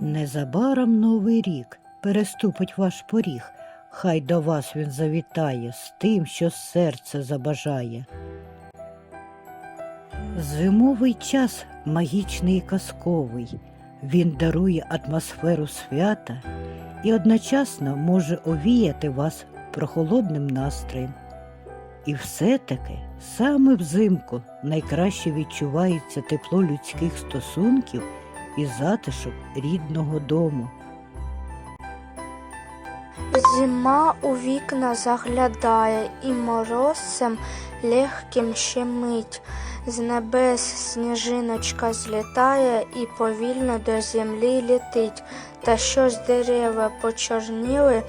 Незабаром новий рік переступить ваш поріг, хай до вас він завітає з тим, що серце забажає. Зимовий час магічний і казковий. Він дарує атмосферу свята і одночасно може овіяти вас прохолодним настроєм. І все-таки саме взимку найкраще відчувається тепло людських стосунків і затишок рідного дому. Зима у вікна заглядає, і морозцем легким щемить. З небес сніжиночка злітає і повільно до землі летить. Та щось дерева почорніли,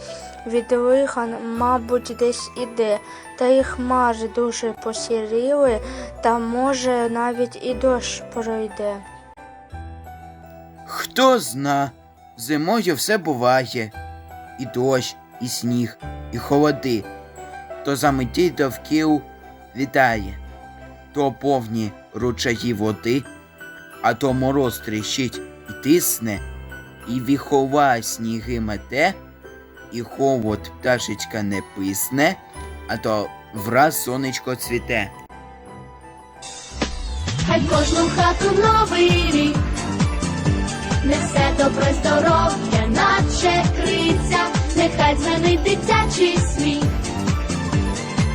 від лихан, мабуть, десь іде, та й хмари дуже посіріли, та може навіть і дощ пройде. Хто зна, зимою все буває. І дощ, і сніг, і холоди. То заметіть довкіл вітає, то повні ручаї води, а то мороз тріщить і тисне, і віхова сніги мете, і холод пташечка не писне, а то враз сонечко цвіте. Хай кожну хату новий рік несе добро й здоров'я, наче криця, нехай дзвенить дитячий сміх,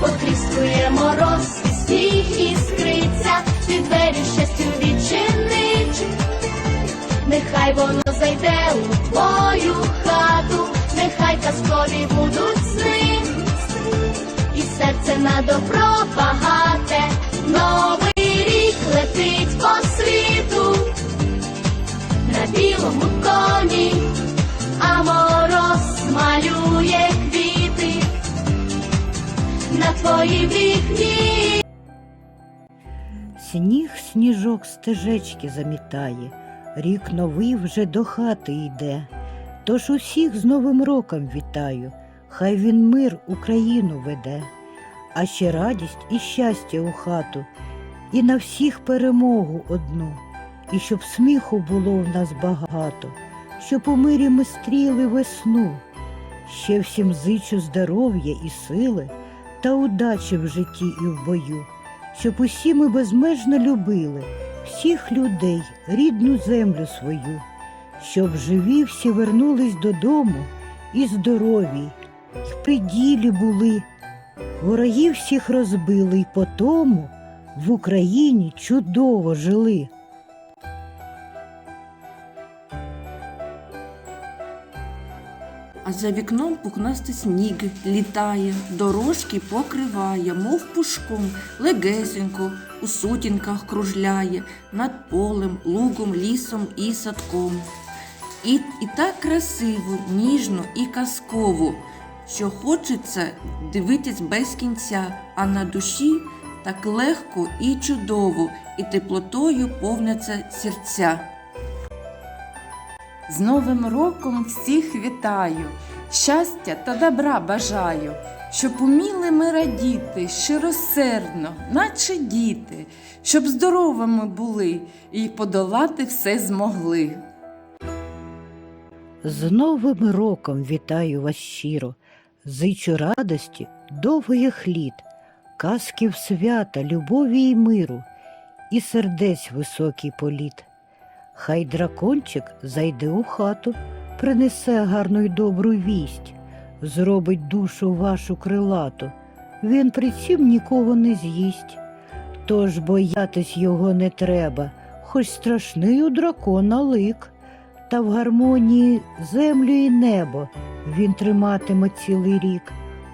потріскує мороз, і сніг іскриться, від двері щастю відчинить, нехай воно зайде у твою хату, нехай казкові будуть сни, і серце на добро Сніг сніжок стежечки замітає, рік новий вже до хати йде. Тож усіх з Новим роком вітаю, хай він мир Україну веде, а ще радість і щастя у хату, і на всіх перемогу одну, і щоб сміху було в нас багато, щоб у мирі ми стріли весну. Ще всім зичу здоров'я і сили та удачі в житті і в бою щоб усі ми безмежно любили всіх людей, рідну землю свою, щоб живі всі вернулись додому і здорові, й при ділі були. Ворогів всіх розбили, й по тому в Україні чудово жили. А за вікном пухнастий сніг літає, дорожки покриває, мов пушком, легесенько у сутінках кружляє, над полем, лугом, лісом і садком. І, і так красиво, ніжно і казково, що хочеться дивитись без кінця, а на душі так легко і чудово, і теплотою повняться серця. З Новим роком всіх вітаю, щастя та добра бажаю, щоб уміли ми радіти щиросердно, наче діти, щоб здоровими були і подолати все змогли. З Новим роком вітаю вас щиро, зичу радості, довгих літ, казків свята, любові й миру, і сердець високий політ. Хай дракончик зайде у хату, принесе гарну й добру вість, зробить душу вашу крилату, він при цім нікого не з'їсть. Тож боятись його не треба, хоч страшний у дракона лик, та в гармонії землю і небо він триматиме цілий рік.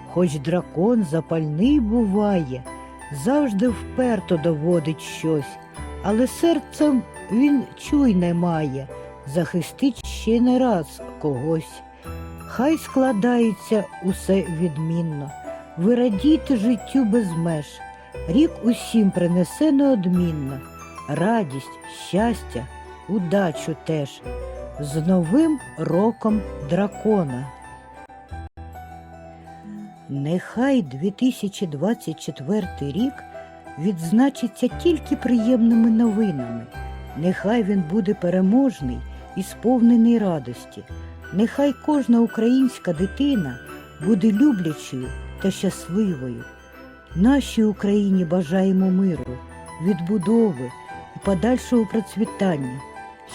Хоч дракон запальний буває, завжди вперто доводить щось, але серцем він чуйне має, захистить ще не раз когось. Хай складається усе відмінно, ви радійте життю без меж, рік усім принесе неодмінно, радість, щастя, удачу теж, з новим роком дракона. Нехай 2024 рік відзначиться тільки приємними новинами. Нехай він буде переможний і сповнений радості. Нехай кожна українська дитина буде люблячою та щасливою. Нашій Україні бажаємо миру, відбудови і подальшого процвітання,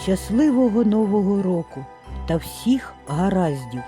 щасливого Нового року та всіх гараздів.